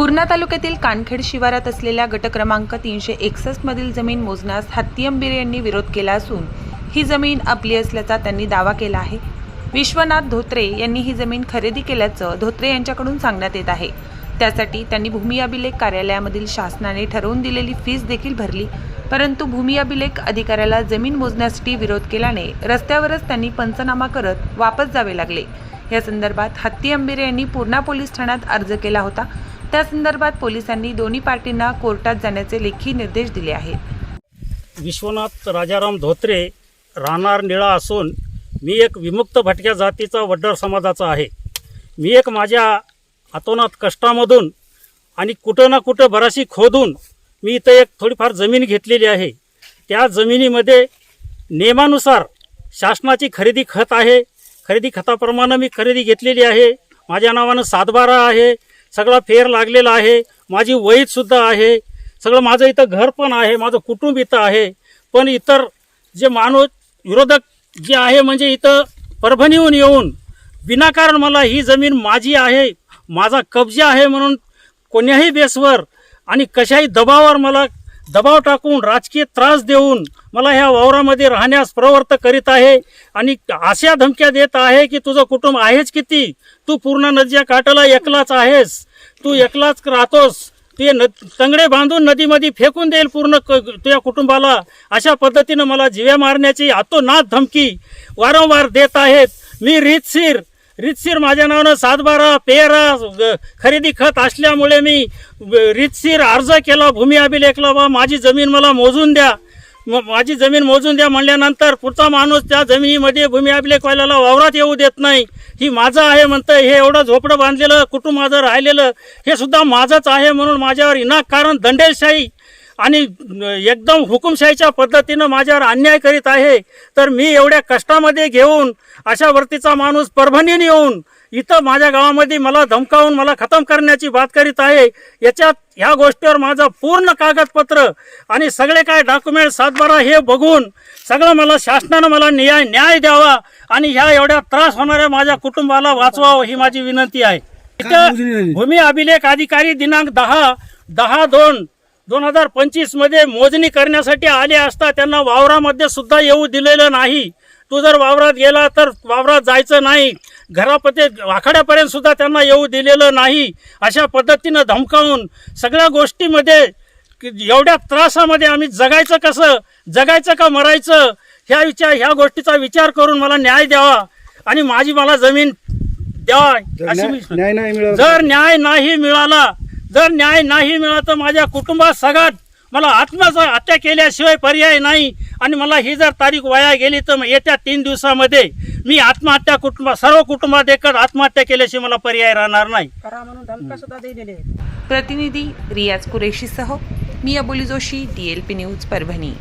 पूर्णा तालुक्यातील कानखेड शिवारात असलेल्या गट क्रमांक तीनशे एकसष्ट मधील जमीन मोजण्यास हत्ती अंबिरे यांनी विरोध केला असून ही जमीन आपली असल्याचा त्यांनी दावा केला आहे. विश्वनाथ धोत्रे यांनी ही जमीन खरेदी केल्याचं धोत्रे यांच्याकडून सांगण्यात येत आहे. त्यासाठी त्यांनी भूमी अभिलेख कार्यालयामधील शासनाने ठरवून दिलेली फीस देखील भरली. परंतु भूमी अभिलेख अधिकाऱ्याला जमीन मोजण्यासाठी विरोध केल्याने रस्त्यावरच त्यांनी पंचनामा करत वापस जावे लागले. या संदर्भात हत्ती अंबिरे यांनी पूर्णा पोलीस ठाण्यात अर्ज केला होता. त्या संदर्भात पोलिसांनी दोन्ही पार्टींना कोर्टात जाण्याचे लेखी निर्देश दिले आहेत. विश्वनाथ राजाराम धोत्रे राहणार निळा असून मी एक विमुक्त भटक्या जातीचा वड्डर समाजाचा आहे. मी एक माझ्या अतोनात कष्टामधून आणि कुठं ना कुठं बराशी खोदून मी इथं एक थोडीफार जमीन घेतलेली आहे. त्या जमिनीमध्ये नियमानुसार शासनाची खरेदी खत आहे. खरेदी खताप्रमाणे मी खरेदी घेतलेली आहे. माझ्या नावानं सातबारा आहे. सगळा फेर लागलेला आहे. माझी वहीतसुद्धा आहे. सगळं माझं इथं घर पण आहे. माझं कुटुंब इथं आहे. पण इतर जे माणूस विरोधक जे आहे म्हणजे इथं परभणीहून येऊन विनाकारण मला ही जमीन माझी आहे माझा कब्जा आहे म्हणून कोण्याही बेसवर आणि कशाही दबावावर मला दबाव टाकून राजकीय त्रास देऊन मला ह्या वावरामध्ये राहण्यास प्रवर्त करीत आहे आणि अशा धमक्या देत आहे की तुझं कुटुंब आहेच किती? तू पूर्ण नदीच्या काठाला एकलाच आहेस. तू एकलाच राहतोस. ते न तंगडे बांधून नदीमध्ये फेकून देईल पूर्ण क तुझ्या कुटुंबाला. अशा पद्धतीनं मला जिव्या मारण्याची आतोनात धमकी वारंवार देत आहेत. मी रीतशीर रितसीर माझ्या नावानं सातबारा पेरा खरेदी खत असल्यामुळे मी रितसीर अर्ज केला भूमी अभिलेखला बा माझी जमीन मला मोजून द्या. म- माझी जमीन मोजून द्या म्हणल्यानंतर पुढचा माणूस त्या जमिनीमध्ये भूमी अभिलेखवाल्याला वावरात येऊ देत नाही. ही माझं आहे म्हणतं हे एवढं झोपडं बांधलेलं कुटुंब माझं राहिलेलं हे सुद्धा माझंच आहे म्हणून माझ्यावर विनाकारण दंडेलशाही आणि एकदम हुकुमशाहीच्या पद्धतीनं माझ्यावर अन्याय करीत आहे तर मी एवढ्या कष्टामध्ये घेऊन अशा वर्तीचा माणूस परभणीने येऊन इथं माझ्या गावामध्ये मला धमकावून मला खतम करण्याची बात करीत आहे याच्यात ह्या गोष्टीवर माझं पूर्ण कागदपत्र आणि सगळे काय डॉक्युमेंट सातबारा हे बघून सगळं मला शासनानं मला न्याय न्याय द्यावा आणि ह्या एवढ्या त्रास होणाऱ्या माझ्या कुटुंबाला वाचवावं ही माझी विनंती आहे. इथं भूमी अभिलेख अधिकारी दिनांक दहा दहा दोन दोन हजार पंचवीसमध्ये मोजणी करण्यासाठी आले असता त्यांना वावरामध्ये सुद्धा येऊ दिलेलं नाही. तू जर वावरात गेला तर वावरात जायचं नाही. घरापते आखाड्यापर्यंत सुद्धा त्यांना येऊ दिलेलं नाही. अशा पद्धतीनं धमकावून सगळ्या गोष्टीमध्ये एवढ्या त्रासामध्ये आम्ही जगायचं कसं? जगायचं का मरायचं? ह्या विचार ह्या गोष्टीचा विचार करून मला न्याय द्यावा आणि माझी मला जमीन द्यावा अशी जर न्याय नाही मिळाला जर न्याय नाही मिळाला तर माझ्या कुटुंबात सगळ्यात मला आत्महत्या हत्या केल्याशिवाय पर्याय नाही. आणि मला ही जर तारीख वाया गेली तर मग येत्या तीन दिवसामध्ये मी आत्महत्या कुटुंबा सर्व कुटुंबात एकच आत्महत्या केल्याशिवाय मला पर्याय राहणार नाही. प्रतिनिधी रियाज कुरेशीसह मी Aboli Joshi D L P news Parbhani.